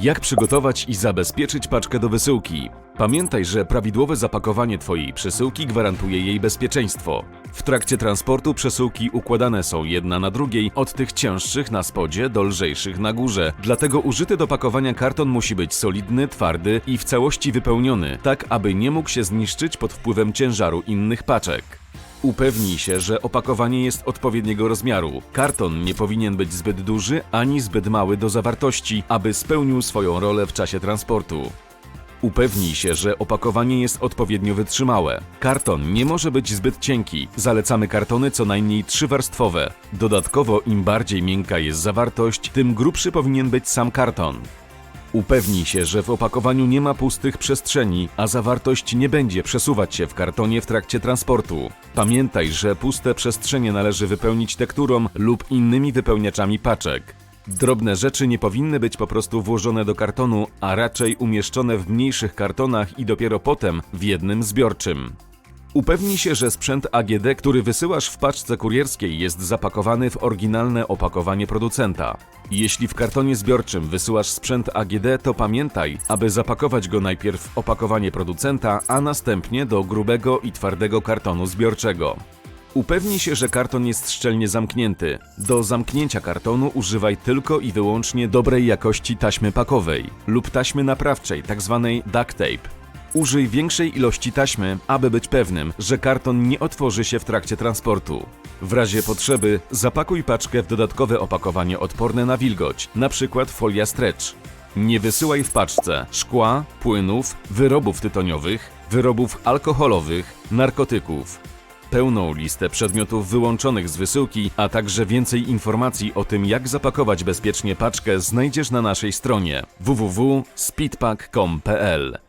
Jak przygotować i zabezpieczyć paczkę do wysyłki? Pamiętaj, że prawidłowe zapakowanie Twojej przesyłki gwarantuje jej bezpieczeństwo. W trakcie transportu przesyłki układane są jedna na drugiej, od tych cięższych na spodzie do lżejszych na górze. Dlatego użyty do pakowania karton musi być solidny, twardy i w całości wypełniony, tak aby nie mógł się zniszczyć pod wpływem ciężaru innych paczek. Upewnij się, że opakowanie jest odpowiedniego rozmiaru. Karton nie powinien być zbyt duży ani zbyt mały do zawartości, aby spełnił swoją rolę w czasie transportu. Upewnij się, że opakowanie jest odpowiednio wytrzymałe. Karton nie może być zbyt cienki. Zalecamy kartony co najmniej trzywarstwowe. Dodatkowo im bardziej miękka jest zawartość, tym grubszy powinien być sam karton. Upewnij się, że w opakowaniu nie ma pustych przestrzeni, a zawartość nie będzie przesuwać się w kartonie w trakcie transportu. Pamiętaj, że puste przestrzenie należy wypełnić tekturą lub innymi wypełniaczami paczek. Drobne rzeczy nie powinny być po prostu włożone do kartonu, a raczej umieszczone w mniejszych kartonach i dopiero potem w jednym zbiorczym. Upewnij się, że sprzęt AGD, który wysyłasz w paczce kurierskiej jest zapakowany w oryginalne opakowanie producenta. Jeśli w kartonie zbiorczym wysyłasz sprzęt AGD, to pamiętaj, aby zapakować go najpierw w opakowanie producenta, a następnie do grubego i twardego kartonu zbiorczego. Upewnij się, że karton jest szczelnie zamknięty. Do zamknięcia kartonu używaj tylko i wyłącznie dobrej jakości taśmy pakowej lub taśmy naprawczej, tzw. duct tape. Użyj większej ilości taśmy, aby być pewnym, że karton nie otworzy się w trakcie transportu. W razie potrzeby zapakuj paczkę w dodatkowe opakowanie odporne na wilgoć, np. folia stretch. Nie wysyłaj w paczce szkła, płynów, wyrobów tytoniowych, wyrobów alkoholowych, narkotyków. Pełną listę przedmiotów wyłączonych z wysyłki, a także więcej informacji o tym, jak zapakować bezpiecznie paczkę, znajdziesz na naszej stronie www.speedpack.com.pl.